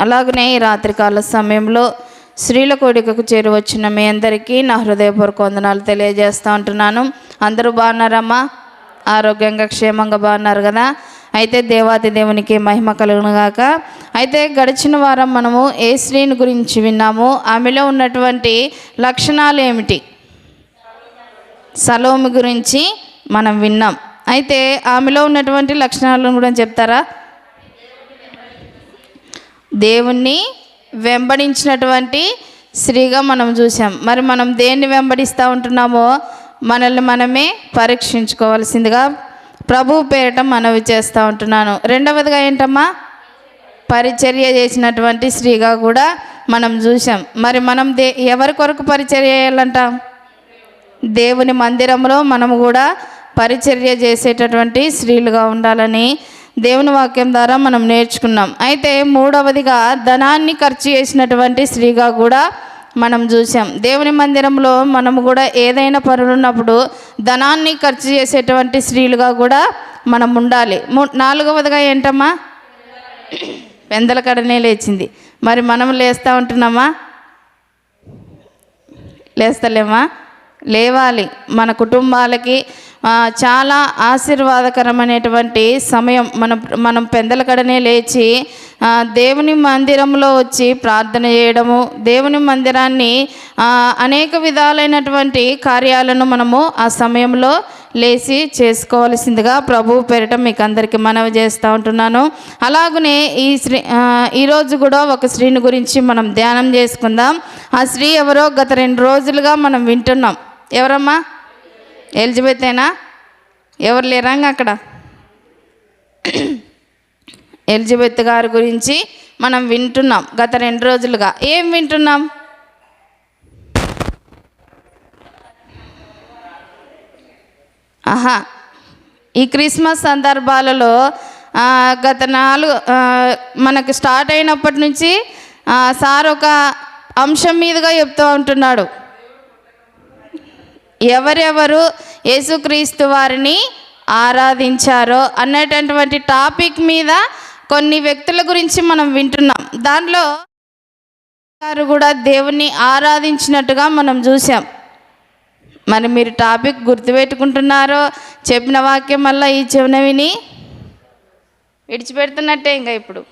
అలాగనే ఈ రాత్రికాల సమయంలో స్త్రీల కోడికకు చేరువచ్చిన మీ అందరికీ నా హృదయపూర్వక వందనాలు తెలియజేస్తూ ఉంటున్నాను. అందరూ బాగున్నారమ్మా? ఆరోగ్యంగా క్షేమంగా బాగున్నారు కదా? అయితే దేవాది దేవునికి మహిమ కలుగునుగాక అయితే గడిచిన వారం మనము ఏ స్త్రీని గురించి విన్నాము ఆమెలో ఉన్నటువంటి లక్షణాలు ఏమిటి? సలోమి గురించి మనం విన్నాం. అయితే ఆమెలో ఉన్నటువంటి లక్షణాలను కూడా చెప్తారా? దేవుణ్ణి వెంబడించినటువంటి స్త్రీగా మనం చూసాం మరి మనం దేన్ని వెంబడిస్తూ ఉంటున్నామో మనల్ని మనమే పరీక్షించుకోవాల్సిందిగా ప్రభు పేరిట మనవి చేస్తూ ఉంటున్నాను. రెండవదిగా ఏంటమ్మా? పరిచర్య చేసినటువంటి స్త్రీగా కూడా మనం చూసాం మరి మనం దే ఎవరి కొరకు పరిచర్య చేయాలంట? దేవుని మందిరంలో మనము కూడా పరిచర్య చేసేటటువంటి స్త్రీలుగా ఉండాలని దేవుని వాక్యం ద్వారా మనం నేర్చుకున్నాం. అయితే మూడవదిగా ధనాన్ని ఖర్చు చేసినటువంటి స్త్రీగా కూడా మనం చూసాం. దేవుని మందిరంలో మనం కూడా ఏదైనా పనులు ఉన్నప్పుడు ధనాన్ని ఖర్చు చేసేటువంటి స్త్రీలుగా కూడా మనం ఉండాలి. మూ- నాలుగవదిగా ఏంటమ్మా? పెందల కడనే లేచింది. మరి మనం లేస్తూ ఉంటున్నామా? లేస్తలేమా? లేవాలి. మన కుటుంబాలకి చాలా ఆశీర్వాదకరమైనటువంటి సమయం మనం మనం పెందల కడనే లేచి దేవుని మందిరంలో వచ్చి ప్రార్థన చేయడము దేవుని మందిరాన్ని అనేక విధాలైనటువంటి కార్యాలను మనము ఆ సమయంలో లేచి చేసుకోవాల్సిందిగా ప్రభు పేరిట మీకు అందరికీ మనవి చేస్తూ ఉంటున్నాను. అలాగనే ఈ స్త్రీ ఈరోజు కూడా ఒక స్త్రీని గురించి మనం ధ్యానం చేసుకుందాం. ఆ స్త్రీ ఎవరో గత రెండు రోజులుగా మనం వింటున్నాం. ఎవరమ్మా? ఎలిజబెతేనా ఎవరు లేరంగా అక్కడ. ఎలిజబెత్ గారి గురించి మనం వింటున్నాం గత రెండు రోజులుగా. ఏం వింటున్నాం? ఆహా ఈ క్రిస్మస్ సందర్భాలలో గత నాలుగు మనకు స్టార్ట్ అయినప్పటి నుంచి సార్ ఒక అంశం మీదుగా చెప్తూ ఉంటున్నాడు. ఎవరెవరు యేసుక్రీస్తు వారిని ఆరాధించారో అనేటటువంటి టాపిక్ మీద కొన్ని వ్యక్తుల గురించి మనం వింటున్నాం. దానిలో గారు కూడా దేవుణ్ణి ఆరాధించినట్టుగా మనం చూసాం మరి మీరు టాపిక్ గుర్తుపెట్టుకుంటున్నారో? చెప్పిన వాక్యం వల్ల ఈ చెవిన విని విడిచిపెడుతున్నట్టే ఇంకా ఇప్పుడు.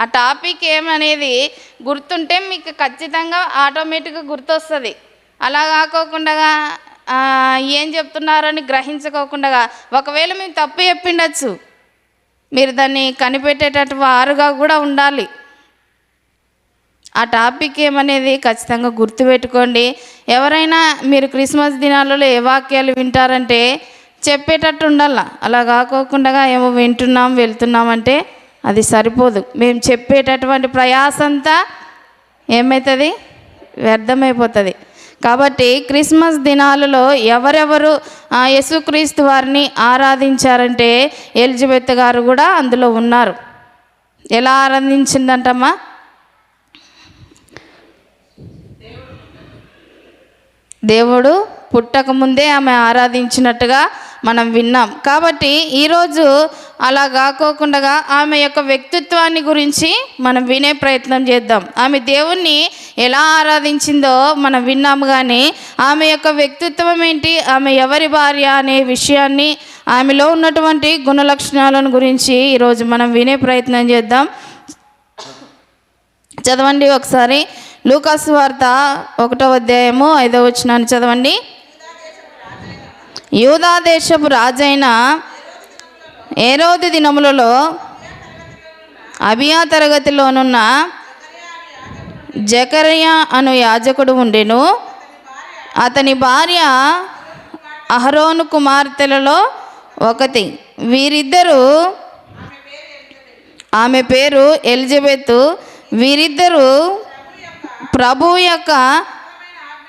ఆ టాపిక్ ఏమనేది గుర్తుంటే మీకు ఖచ్చితంగా ఆటోమేటిక్గా గుర్తొస్తుంది. అలా కాకోకుండా ఏం చెప్తున్నారని గ్రహించుకోకుండా ఒకవేళ మేము తప్పు చెప్పిండొచ్చు. మీరు దాన్ని కనిపెట్టేటట్టు వారుగా కూడా ఉండాలి. ఆ టాపిక్ ఏమనేది ఖచ్చితంగా గుర్తుపెట్టుకోండి. ఎవరైనా మీరు క్రిస్మస్ దినాలలో ఏ వాక్యాలు వింటారంటే చెప్పేటట్టు ఉండాల. అలా కాకోకుండా ఏమో వింటున్నాం వెళ్తున్నామంటే అది సరిపోదు. మేము చెప్పేటటువంటి ప్రయాసంతా ఏమవుతుంది వ్యర్థమైపోతుంది. కాబట్టి క్రిస్మస్ దినాలలో ఎవరెవరు యేసుక్రీస్తు వారిని ఆరాధించారంటే ఎలిజబెత్ గారు కూడా అందులో ఉన్నారు. ఎలా ఆరాధించిందంటమ్మా? దేవుడు పుట్టకముందే ఆమె ఆరాధించినట్టుగా మనం విన్నాం. కాబట్టి ఈరోజు అలా కాకోకుండా ఆమె యొక్క వ్యక్తిత్వాన్ని గురించి మనం వినే ప్రయత్నం చేద్దాం. ఆమె దేవుణ్ణి ఎలా ఆరాధించిందో మనం విన్నాము కానీ ఆమె యొక్క వ్యక్తిత్వం ఏంటి ఆమె ఎవరి భార్య అనే విషయాన్ని ఆమెలో ఉన్నటువంటి గుణలక్షణాలను గురించి ఈరోజు మనం వినే ప్రయత్నం చేద్దాం. చదవండి ఒకసారి. లూకాసు వార్త ఒకటో అధ్యాయము ఐదో వచ్చినాను చదవండి. యూదా దేశపు రాజైన ఏరోది దినములలో అభియా తరగతిలోనున్న జకరియా అను యాజకుడు ఉండెను. అతని భార్య అహరోను కుమార్తెలలో ఒకటి. వీరిద్దరూ ఆమె పేరు ఎలిజబెత్. వీరిద్దరూ ప్రభు యొక్క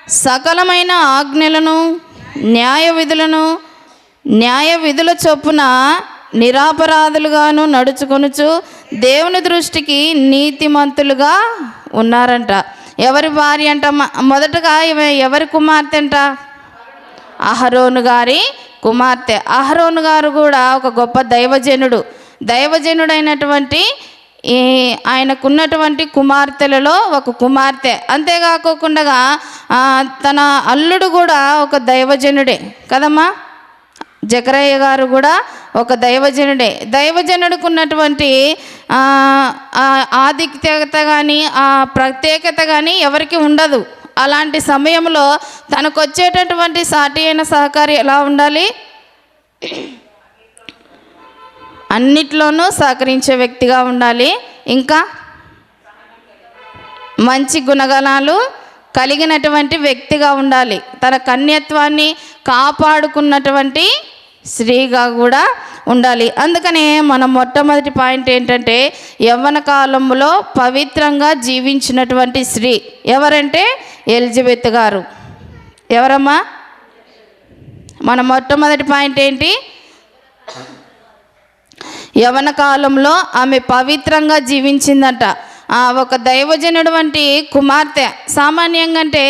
సకలమైన ఆజ్ఞలను న్యాయ విధులను న్యాయ విధుల చొప్పున నిరాపరాధులుగాను నడుచుకొనుచు దేవుని దృష్టికి నీతిమంతులుగా ఉన్నారంట. ఎవరి భార్య అంట? మ- మొదటగా ఎవరి కుమార్తె అంట? అహరోను గారి కుమార్తె. అహరోను గారు కూడా ఒక గొప్ప దైవజనుడు. దైవజనుడైనటువంటి ఈ ఆయనకున్నటువంటి కుమార్తెలలో ఒక కుమార్తె. అంతేకాకుండా తన అల్లుడు కూడా ఒక దైవజనుడే కదమ్మా? జకరయ్య గారు కూడా ఒక దైవజనుడే. దైవజనుడికి ఉన్నటువంటి ఆధిక్యత కానీ ఆ ప్రత్యేకత కానీ ఎవరికి ఉండదు. అలాంటి సమయంలో తనకు వచ్చేటటువంటి సాటి అయిన సహకారి ఎలా ఉండాలి? అన్నిట్లోనూ సహకరించే వ్యక్తిగా ఉండాలి. ఇంకా మంచి గుణగణాలు కలిగినటువంటి వ్యక్తిగా ఉండాలి. తన కన్యత్వాన్ని కాపాడుకున్నటువంటి స్త్రీగా కూడా ఉండాలి. అందుకనే మన మొట్టమొదటి పాయింట్ ఏంటంటే యవ్వన కాలంలో పవిత్రంగా జీవించినటువంటి స్త్రీ ఎవరంటే ఎలిజబెత్ గారు. ఎవరమ్మా? మన మొట్టమొదటి పాయింట్ ఏంటి? యవన కాలంలో ఆమె పవిత్రంగా జీవించిందట. ఒక దైవజనుడు వంటి కుమార్తె. సామాన్యంగా అంటే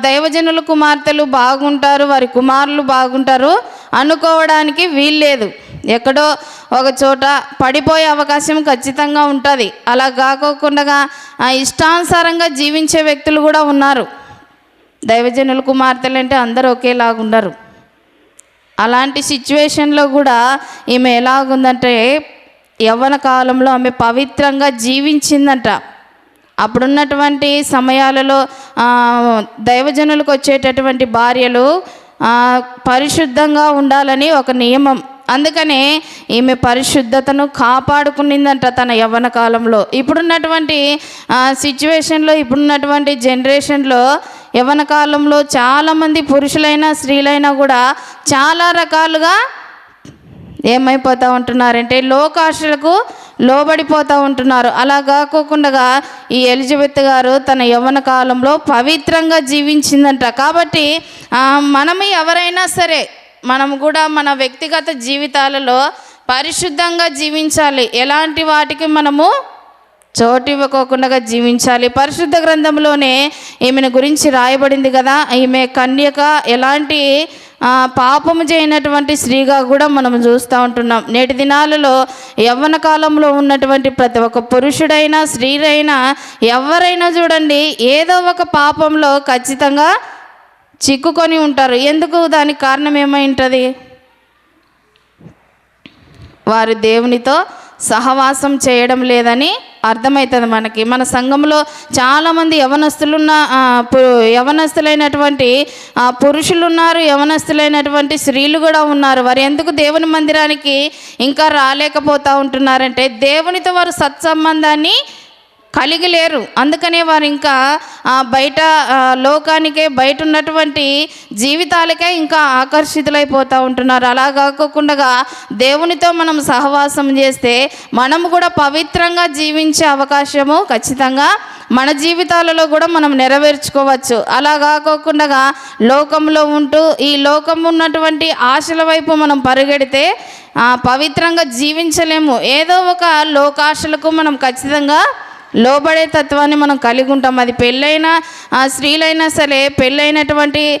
దైవజనుల కుమార్తెలు బాగుంటారు వారి కుమారులు బాగుంటారు అనుకోవడానికి వీల్లేదు. ఎక్కడో ఒక చోట పడిపోయే అవకాశం ఖచ్చితంగా ఉంటుంది. అలా కాకోకుండా ఆ, ఇష్టానుసారంగా జీవించే వ్యక్తులు కూడా ఉన్నారు. దైవజనుల కుమార్తెలు అంటే అందరూ ఒకేలాగా ఉండరు అలాంటి సిచ్యువేషన్లో కూడా ఈమె ఎలాగుందంటే యవ్వన కాలంలో ఆమె పవిత్రంగా జీవించిందంట. అప్పుడున్నటువంటి సమయాలలో దైవజనులకు వచ్చేటటువంటి భార్యలు పరిశుద్ధంగా ఉండాలని ఒక నియమం. అందుకనే ఈమె పరిశుద్ధతను కాపాడుకునిందంట తన యవ్వన కాలంలో. ఇప్పుడున్నటువంటి సిచ్యువేషన్లో ఇప్పుడున్నటువంటి జనరేషన్లో యవ్వన కాలంలో చాలామంది పురుషులైనా స్త్రీలైనా కూడా చాలా రకాలుగా ఏమైపోతూ ఉంటున్నారంటే లోకాశలకు లోబడిపోతూ ఉంటున్నారు. అలా కాకోకుండా ఈ ఎలిజబెత్ గారు తన యవ్వన కాలంలో పవిత్రంగా జీవించిందంట. కాబట్టి మనము ఎవరైనా సరే మనం కూడా మన వ్యక్తిగత జీవితాలలో పరిశుద్ధంగా జీవించాలి. ఎలాంటి వాటికి మనము చోటు ఇవ్వకోకుండా జీవించాలి. పరిశుద్ధ గ్రంథంలోనే ఈమెను గురించి రాయబడింది కదా. ఈమె కన్యక ఎలాంటి పాపము చేయనటువంటి స్త్రీగా కూడా మనం చూస్తూ ఉంటున్నాం. నేటి దినాలలో యవ్వన కాలంలో ఉన్నటువంటి ప్రతి ఒక్క పురుషుడైనా స్త్రీలైనా ఎవరైనా చూడండి ఏదో ఒక పాపంలో ఖచ్చితంగా చిక్కుకొని ఉంటారు. ఎందుకు? దానికి కారణం ఏమై ఉంటుంది వారు దేవునితో సహవాసం చేయడం లేదని అర్థమవుతుంది మనకి. మన సంఘంలో చాలామంది యవనస్తులున్న పు- యవనస్తులైనటువంటి పురుషులు ఉన్నారు యవనస్తులైనటువంటి స్త్రీలు కూడా ఉన్నారు. వారు ఎందుకు దేవుని మందిరానికి ఇంకా రాలేకపోతూ ఉంటున్నారంటే దేవునితో వారు సత్సంబంధాన్ని కలిగి లేరు అందుకనే వారు ఇంకా బయట లోకానికే బయట ఉన్నటువంటి జీవితాలకే ఇంకా ఆకర్షితులైపోతూ ఉంటున్నారు. అలా కాకుండా దేవునితో మనం సహవాసం చేస్తే మనం కూడా పవిత్రంగా జీవించే అవకాశము ఖచ్చితంగా మన జీవితాలలో కూడా మనం నెరవేర్చుకోవచ్చు. అలా కాకోకుండా లోకంలో ఉంటూ ఈ లోకం ఉన్నటువంటి ఆశల వైపు మనం పరిగెడితే పవిత్రంగా జీవించలేము. ఏదో ఒక లోకాశలకు మనం ఖచ్చితంగా లోబడే తత్వాన్ని మనం కలిగి ఉంటాం. అది పెళ్ళైన ఆ, స్త్రీలైనా సరే పెళ్ళైనటువంటి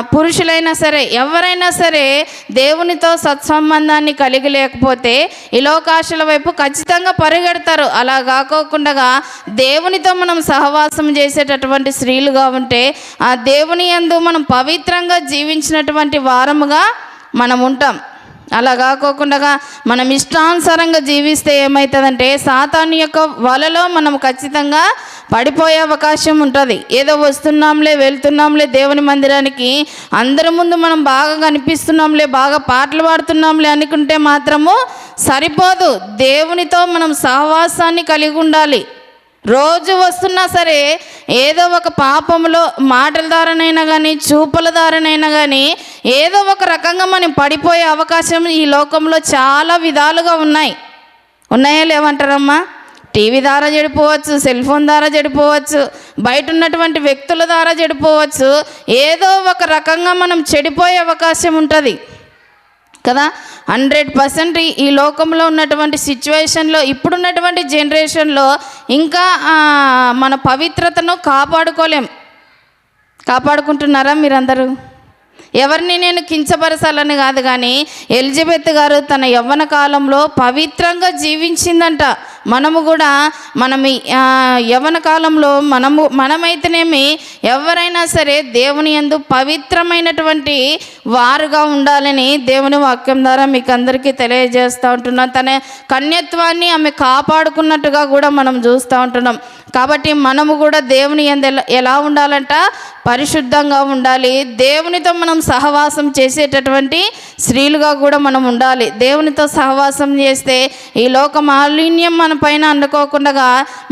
పురుషులైనా సరే ఎవరైనా సరే దేవునితో సత్సంబంధాన్ని కలిగి లేకపోతే ఇలోకాశల వైపు ఖచ్చితంగా పరిగెడతారు. అలా కాకోకుండా దేవునితో మనం సహవాసం చేసేటటువంటి స్త్రీలుగా ఉంటే ఆ దేవుని యందు మనం పవిత్రంగా జీవించినటువంటి వారముగా మనం ఉంటాం. అలా కాకోకుండా మనం ఇష్టానుసారంగా జీవిస్తే ఏమవుతుందంటే సాతాను యొక్క వలలో మనం ఖచ్చితంగా పడిపోయే అవకాశం ఉంటుంది. ఏదో వస్తున్నాంలే వెళ్తున్నాంలే దేవుని మందిరానికి అందరి ముందు మనం బాగా కనిపిస్తున్నాంలే బాగా పాటలు పాడుతున్నాంలే అనుకుంటే మాత్రము సరిపోదు. దేవునితో మనం సహవాసాన్ని కలిగి ఉండాలి. రోజు వస్తున్నా సరే ఏదో ఒక పాపంలో మాటల ద్వారానైనా కానీ చూపుల ద్వారానైనా కానీ ఏదో ఒక రకంగా మనం పడిపోయే అవకాశం ఈ లోకంలో చాలా విధాలుగా ఉన్నాయి. ఉన్నాయా లేవంటారమ్మా? టీవీ ద్వారా చెడిపోవచ్చు సెల్ ఫోన్ ద్వారా చెడిపోవచ్చు బయట ఉన్నటువంటి వ్యక్తుల ద్వారా చెడిపోవచ్చు. ఏదో ఒక రకంగా మనం చెడిపోయే అవకాశం ఉంటుంది. కదా? హండ్రెడ్ పర్సెంట్ ఈ లోకంలో ఉన్నటువంటి సిచ్యువేషన్లో ఇప్పుడున్నటువంటి జనరేషన్లో ఇంకా మన పవిత్రతను కాపాడుకోలేం. కాపాడుకుంటున్నారా మీరందరూ? ఎవరిని నేను కించపరచాలని కాదు కానీ ఎలిజబెత్ గారు తన యవ్వన కాలంలో పవిత్రంగా జీవించిందంట. మనము కూడా మనం యవన యవ్వన కాలంలో మనము మనమైతేనేమి ఎవరైనా సరే దేవుని యందు పవిత్రమైనటువంటి వారుగా ఉండాలని దేవుని వాక్యం ద్వారా మీకు అందరికీ తెలియజేస్తూ ఉంటున్నాం. తన కన్యత్వాన్ని ఆమె కాపాడుకున్నట్టుగా కూడా మనం చూస్తూ ఉంటున్నాం. కాబట్టి మనము కూడా దేవుని యందు ఎలా- ఎలా ఉండాలంట? పరిశుద్ధంగా ఉండాలి. దేవునితో మనం సహవాసం చేసేటటువంటి స్త్రీలుగా కూడా మనం ఉండాలి. దేవునితో సహవాసం చేస్తే ఈ లోక మాలిన్యం మన పైన అందుకోకుండా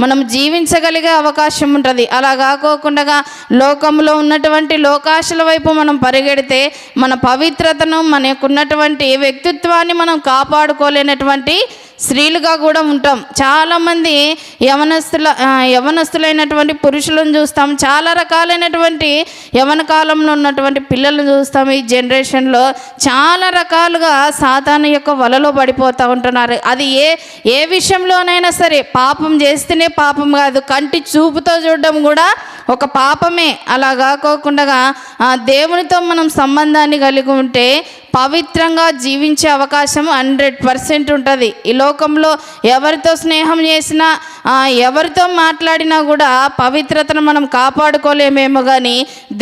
మనం జీవించగలిగే అవకాశం ఉంటుంది. అలా కాకోకుండా లోకంలో ఉన్నటువంటి లోకాశల వైపు మనం పరిగెడితే మన పవిత్రతను మనకున్నటువంటి వ్యక్తిత్వాన్ని మనం కాపాడుకోలేనటువంటి స్త్రీలుగా కూడా ఉంటాం. చాలామంది యవనస్తుల యవనస్తులైనటువంటి పురుషులను చూస్తాం. చాలా రకాలైనటువంటి యవన కాలంలో ఉన్నటువంటి పిల్లలను చూస్తాం. ఈ జనరేషన్లో చాలా రకాలుగా సాతాను యొక్క వలలో పడిపోతూ ఉంటున్నారు. అది ఏ ఏ విషయంలోనైనా సరే పాపం చేస్తేనే పాపం కాదు. కంటి చూపుతో చూడడం కూడా ఒక పాపమే. అలా కాకోకుండా దేవునితో మనం సంబంధాన్ని కలిగి ఉంటే పవిత్రంగా జీవించే అవకాశం హండ్రెడ్ పర్సెంట్ ఉంటుంది. ఈ లోకంలో ఎవరితో స్నేహం చేసినా ఎవరితో మాట్లాడినా కూడా పవిత్రతను మనం కాపాడుకోలేమేమో కానీ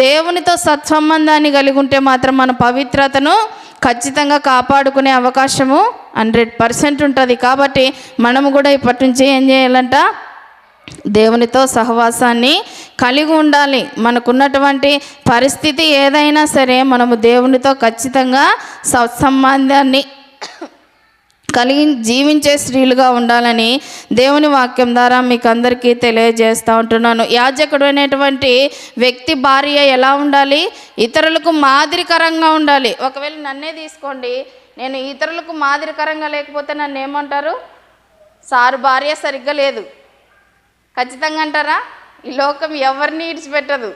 దేవునితో సత్సంబంధాన్ని కలిగి ఉంటే మాత్రం మన పవిత్రతను ఖచ్చితంగా కాపాడుకునే అవకాశము హండ్రెడ్ పర్సెంట్ ఉంటుంది. కాబట్టి మనము కూడా ఇప్పటి నుంచి ఏం చేయాలంట? దేవునితో సహవాసాన్ని కలిగి ఉండాలి. మనకున్నటువంటి పరిస్థితి ఏదైనా సరే మనము దేవునితో ఖచ్చితంగా సత్సంబంధాన్ని కలిగి జీవించే స్త్రీలుగా ఉండాలని దేవుని వాక్యం ద్వారా మీకు అందరికీ తెలియజేస్తూ ఉంటున్నాను. యాజకుడు అనేటువంటి వ్యక్తి భార్య ఎలా ఉండాలి? ఇతరులకు మాదిరికరంగా ఉండాలి. ఒకవేళ నన్నే తీసుకోండి. నేను ఇతరులకు మాదిరికరంగా లేకపోతే నన్ను ఏమంటారు సారు భార్య సరిగ్గా లేదు. ఖచ్చితంగా అంటారా? ఈ లోకం ఎవరిని ఇడిచిపెట్టదు.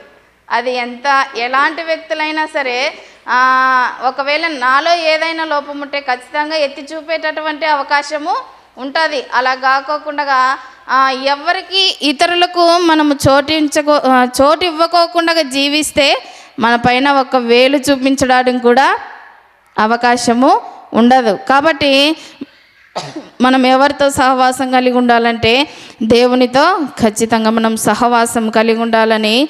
అది ఎంత ఎలాంటి వ్యక్తులైనా సరే ఒకవేళ నాలో ఏదైనా లోపం ఉంటే ఖచ్చితంగా ఎత్తి చూపేటటువంటి అవకాశము ఉంటుంది. అలా కాకోకుండా ఎవరికి ఇతరులకు మనము చోటించకో చోటు ఇవ్వకోకుండా జీవిస్తే మన పైన ఒక వేలు చూపించడానికి కూడా అవకాశము ఉండదు. కాబట్టి మనం ఎవరితో సహవాసం కలిగి ఉండాలంటే దేవునితో ఖచ్చితంగా మనం సహవాసం కలిగి ఉండాలని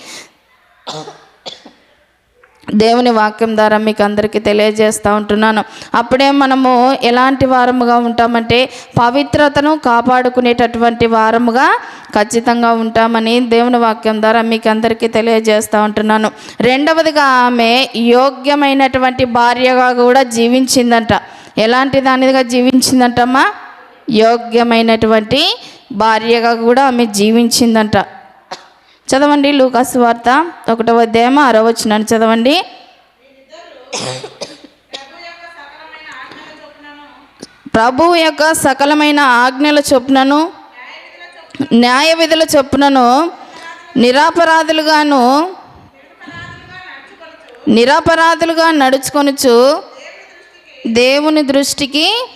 దేవుని వాక్యం ద్వారా మీకు అందరికీ తెలియజేస్తూ ఉంటున్నాను. అప్పుడే మనము ఎలాంటి వారముగా ఉంటామంటే పవిత్రతను కాపాడుకునేటటువంటి వారముగా ఖచ్చితంగా ఉంటామని దేవుని వాక్యం ద్వారా మీకు అందరికీ తెలియజేస్తూ ఉంటున్నాను. రెండవదిగా ఆమె యోగ్యమైనటువంటి భార్యగా కూడా జీవించిందంట. ఎలాంటి దానిగా జీవించిందంటమ్మా? యోగ్యమైనటువంటి భార్యగా కూడా ఆమె జీవించిందంట. చదవండి లూకాసు వార్త ఒకటవ అధ్యాయం అరవచ్చునని చదవండి. ప్రభువు యొక్క సకలమైన ఆజ్ఞల చొప్పునను న్యాయ విధుల చొప్పునను నిరాపరాధులుగాను నిరాపరాధులుగా నడుచుకొనుచు దేవుని దృష్టికి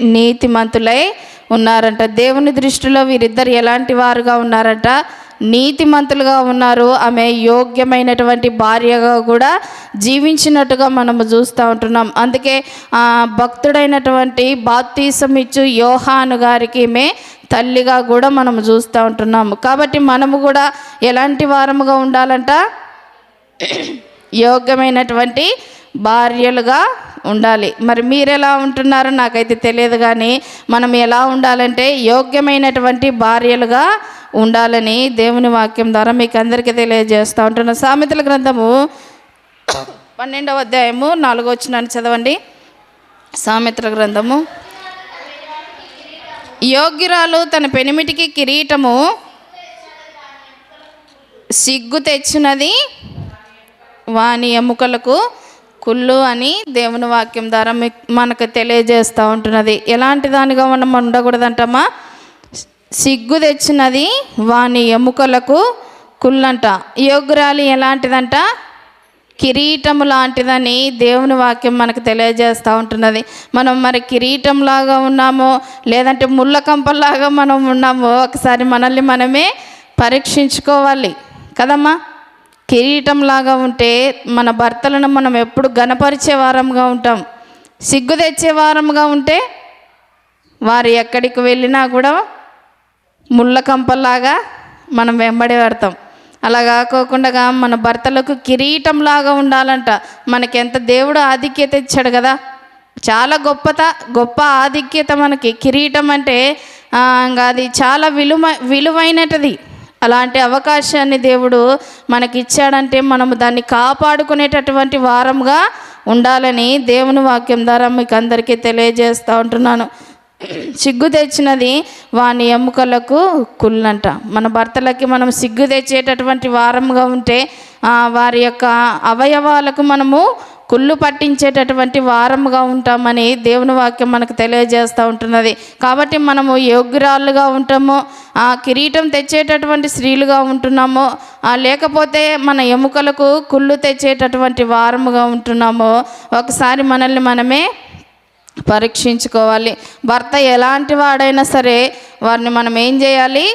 నీతిమంతులై ఉన్నారంట. దేవుని దృష్టిలో వీరిద్దరు ఎలాంటి వారుగా ఉన్నారంట? నీతిమంతులుగా ఉన్నారు. ఆమె యోగ్యమైనటువంటి భార్యగా కూడా జీవించినట్టుగా మనము చూస్తూ ఉంటున్నాం. అందుకే ఆ భక్తుడైనటువంటి బాప్తీసమిచ్చు యోహాను గారికి మే తల్లిగా కూడా మనము చూస్తూ ఉంటున్నాము కాబట్టి మనము కూడా ఎలాంటి వారముగా ఉండాలంట? యోగ్యమైనటువంటి భార్యలుగా ఉండాలి. మరి మీరు ఎలా ఉంటున్నారో నాకైతే తెలియదు కానీ మనం ఎలా ఉండాలంటే యోగ్యమైనటువంటి భార్యలుగా ఉండాలని దేవుని వాక్యం ద్వారా మీకు అందరికీ తెలియజేస్తూ ఉంటున్న. సామెతల గ్రంథము పన్నెండవ అధ్యాయము నాలుగో వచ్చినాన్ని చదవండి. సామెతల గ్రంథము. యోగ్యురాలు తన పెనిమిటికి కిరీటము సిగ్గు తెచ్చినది వాని ఎముకలకు కుళ్ళు అని దేవుని వాక్యం ద్వారా మనకు తెలియజేస్తూ ఉంటున్నది. ఎలాంటి దానిగా మనం ఉండకూడదంటమ్మా? సిగ్గు తెచ్చినది వాని ఎముకలకు కుళ్ళంట. యోగురాలి ఎలాంటిదంట? కిరీటము లాంటిదని దేవుని వాక్యం మనకు తెలియజేస్తూ ఉంటున్నది. మనం మరి కిరీటంలాగా ఉన్నామో లేదంటే ముళ్ళ కంపల్లాగా మనం ఉన్నామో ఒకసారి మనల్ని మనమే పరీక్షించుకోవాలి. కదమ్మా? కిరీటంలాగా ఉంటే మన భర్తలను మనం ఎప్పుడు గనపరిచే వారంగా ఉంటాం. సిగ్గు తెచ్చే వారంగా ఉంటే వారు ఎక్కడికి వెళ్ళినా కూడా ముళ్ళ కంపల్లాగా మనం వెంబడి పడతాం. అలా కాకోకుండా మన భర్తలకు కిరీటంలాగా ఉండాలంట. మనకి ఎంత దేవుడు ఆధిక్యత ఇచ్చాడు కదా. చాలా గొప్పత గొప్ప ఆధిక్యత మనకి. కిరీటం అంటే ఇంకా అది చాలా విలువ విలువైనది అలాంటి అవకాశాన్ని దేవుడు మనకి ఇచ్చాడంటే మనము దాన్ని కాపాడుకునేటటువంటి వారంగా ఉండాలని దేవుని వాక్యం ద్వారా మీకు అందరికీ తెలియజేస్తూ ఉంటున్నాను. సిగ్గు తెచ్చినది వాని ఎముకలకు కుళ్ళంట. మన భర్తలకి మనం సిగ్గు తెచ్చేటటువంటి వారంగా ఉంటే వారి యొక్క అవయవాలకు మనము కుళ్ళు పట్టించేటటువంటి వారముగా ఉంటామని దేవుని వాక్యం మనకు తెలియజేస్తూ ఉంటున్నది. కాబట్టి మనము యోగ్యురాళ్ళుగా ఉంటాము ఆ కిరీటం తెచ్చేటటువంటి స్త్రీలుగా ఉంటున్నాము లేకపోతే మన ఎముకలకు కుళ్ళు తెచ్చేటటువంటి వారముగా ఉంటున్నామో ఒకసారి మనల్ని మనమే పరీక్షించుకోవాలి. భర్త ఎలాంటి వాడైనా సరే వారిని మనం ఏం చేయాలి?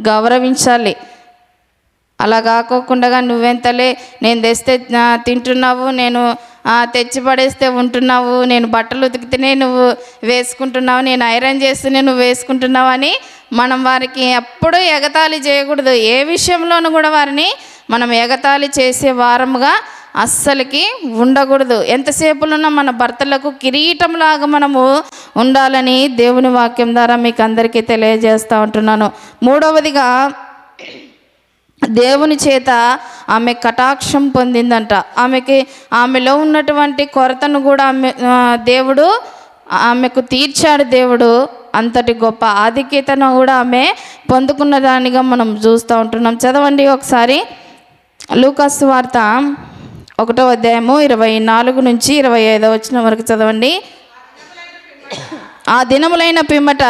గౌరవించాలి. అలా కాకోకుండా నువ్వెంతలే నేను తెస్తే తింటున్నావు నేను తెచ్చి పడేస్తే ఉంటున్నావు నేను బట్టలు ఉతికితేనే నువ్వు వేసుకుంటున్నావు నేను ఐరన్ చేస్తేనే నువ్వు వేసుకుంటున్నావు అని మనం వారికి ఎప్పుడూ ఎగతాళి చేయకూడదు. ఏ విషయంలోనూ కూడా వారిని మనం ఎగతాళి చేసే వారముగా అస్సలకి ఉండకూడదు. ఎంతసేపులున్నా మన భర్తలకు కిరీటంలాగా మనము ఉండాలని దేవుని వాక్యం ద్వారా మీకు అందరికీ తెలియజేస్తూ ఉంటున్నాను. మూడవదిగా దేవుని చేత ఆమె కటాక్షం పొందిందంట. ఆమెకి ఆమెలో ఉన్నటువంటి కొరతను కూడా ఆమె దేవుడు ఆమెకు తీర్చాడు దేవుడు. అంతటి గొప్ప ఆధిక్యతను కూడా ఆమె పొందుకున్న దానిగా మనం చూస్తూ ఉంటున్నాం. చదవండి ఒకసారి. లూకాస్ వార్త ఒకటో అధ్యాయము ఇరవై నాలుగు నుంచి ఇరవై ఐదో వచ్చిన వరకు చదవండి. ఆ దినములైన పిమ్మట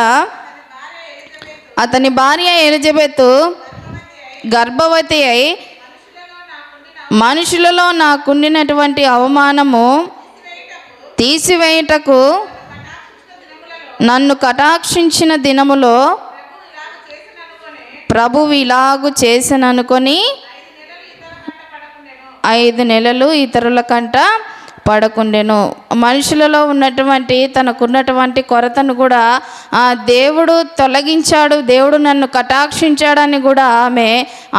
అతని భార్య ఎలిజబెత్ గర్భవతి అయి మనుషులలో నాకుండినటువంటి అవమానము తీసివేయుటకు నన్ను కటాక్షించిన దినములో ప్రభువు ఇలాగు చేసిననుకొని ఐదు నెలలు ఇతరుల కంట పడకుండెను. మనుషులలో ఉన్నటువంటి తనకున్నటువంటి కొరతను కూడా ఆ దేవుడు తొలగించాడు దేవుడు నన్ను కటాక్షించాడని కూడా ఆమె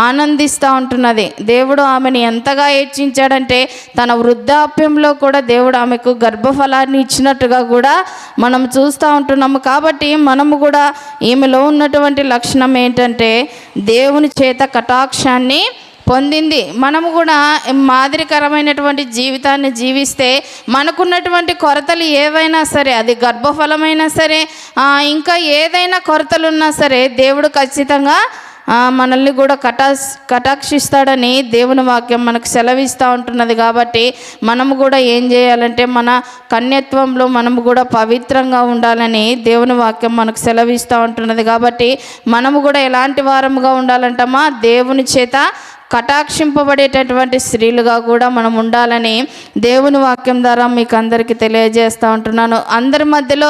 ఆనందిస్తూ ఉంటున్నది. దేవుడు ఆమెను ఎంతగా హెచ్చించాడంటే తన వృద్ధాప్యంలో కూడా దేవుడు ఆమెకు గర్భఫలాన్ని ఇచ్చినట్టుగా కూడా మనం చూస్తూ ఉంటున్నాము. కాబట్టి మనము కూడా ఈమెలో ఉన్నటువంటి లక్షణం ఏంటంటే దేవుని చేత కటాక్షాన్ని పొందింది. మనము కూడా మాదిరికరమైనటువంటి జీవితాన్ని జీవిస్తే మనకున్నటువంటి కొరతలు ఏవైనా సరే అది గర్భఫలమైనా సరే ఇంకా ఏదైనా కొరతలు ఉన్నా సరే దేవుడు ఖచ్చితంగా మనల్ని కూడా కటా కటాక్షిస్తాడని దేవుని వాక్యం మనకు సెలవిస్తూ ఉంటున్నది కాబట్టి మనము కూడా ఏం చేయాలంటే మన కన్యత్వంలో మనము కూడా పవిత్రంగా ఉండాలని దేవుని వాక్యం మనకు సెలవిస్తూ ఉంటున్నది కాబట్టి మనము కూడా ఎలాంటి వారముగా ఉండాలంటమా దేవుని చేత కటాక్షింపబడేటటువంటి స్త్రీలుగా కూడా మనం ఉండాలని దేవుని వాక్యం ద్వారా మీకు అందరికీ తెలియజేస్తూ ఉంటున్నాను. అందరి మధ్యలో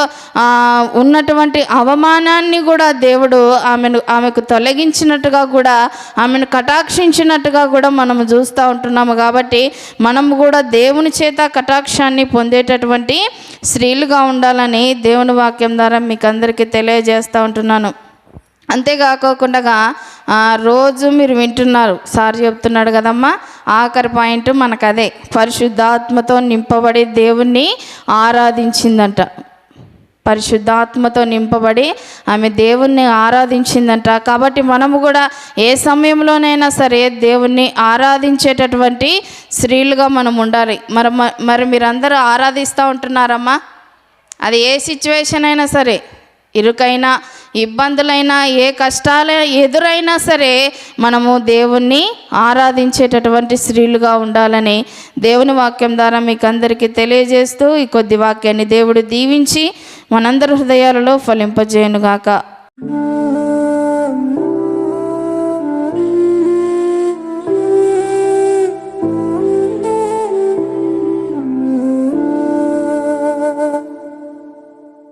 ఉన్నటువంటి అవమానాన్ని కూడా దేవుడు ఆమెను ఆమెకు తొలగించినట్టుగా కూడా ఆమెను కటాక్షించినట్టుగా కూడా మనం చూస్తూ ఉంటున్నాము. కాబట్టి మనం కూడా దేవుని చేత కటాక్షాన్ని పొందేటటువంటి స్త్రీలుగా ఉండాలని దేవుని వాక్యం ద్వారా మీకు అందరికీ తెలియజేస్తూ ఉంటున్నాను. అంతేకాకుండా రోజు మీరు వింటున్నారు. సార్ చెప్తున్నాడు కదమ్మా ఆఖరి పాయింట్ మనకు అదే పరిశుద్ధాత్మతో నింపబడి దేవుణ్ణి ఆరాధించిందంట. పరిశుద్ధాత్మతో నింపబడి ఆమె దేవుణ్ణి ఆరాధించిందంట. కాబట్టి మనము కూడా ఏ సమయంలోనైనా సరే దేవుణ్ణి ఆరాధించేటటువంటి స్త్రీలుగా మనం ఉండాలి. మరి మరి మీరందరూ ఆరాధిస్తూ ఉంటున్నారమ్మా? అది ఏ సిచ్యువేషన్ అయినా సరే. ఇరుకైనా ఇబ్బందులైనా ఏ కష్టాల ఎదురైనా సరే మనము దేవుణ్ణి ఆరాధించేటటువంటి స్త్రీలుగా ఉండాలని దేవుని వాక్యం ద్వారా మీకు అందరికీ తెలియజేస్తూ ఈ కొద్ది వాక్యాన్ని దేవుడు దీవించి మనందరి హృదయాలలో ఫలింపజేయునుగాక.